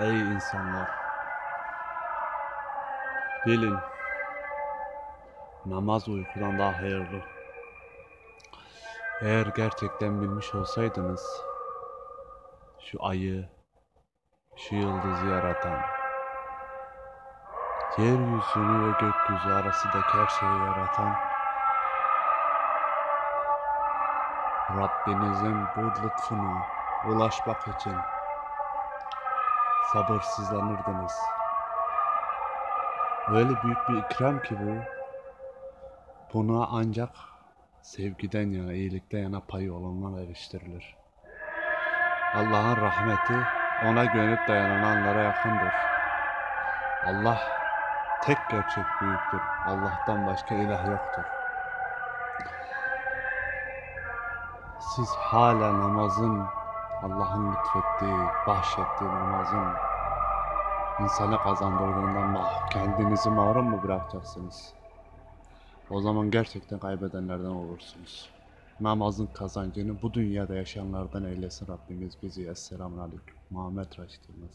Ey insanlar! Bilin, namaz uykudan daha hayırlı. Eğer gerçekten bilmiş olsaydınız, şu ayı, şu yıldızı yaratan, yeryüzünü ve gökyüzü arasındaki her şeyi yaratan, Rabbinizin bu lütfuna ulaşmak için sabırsızlanırdınız. Öyle büyük bir ikram ki bu. Buna ancak sevgiden yana, iyilikten yana payı olanlar eriştirilir. Allah'ın rahmeti ona güvenip dayananlara yakındır. Allah tek gerçek büyüktür. Allah'tan başka ilah yoktur. Siz hala namazın Allah'ın lütfettiği, bahşettiği namazın insana kazandırdığından mah- kendinizi mahrum mu bırakacaksınız? O zaman gerçekten kaybedenlerden olursunuz. Namazın kazancını bu dünyada yaşayanlardan eylesin Rabbimiz bizi. Esselamun Aleyküm. Muhammed Raşit Yılmaz.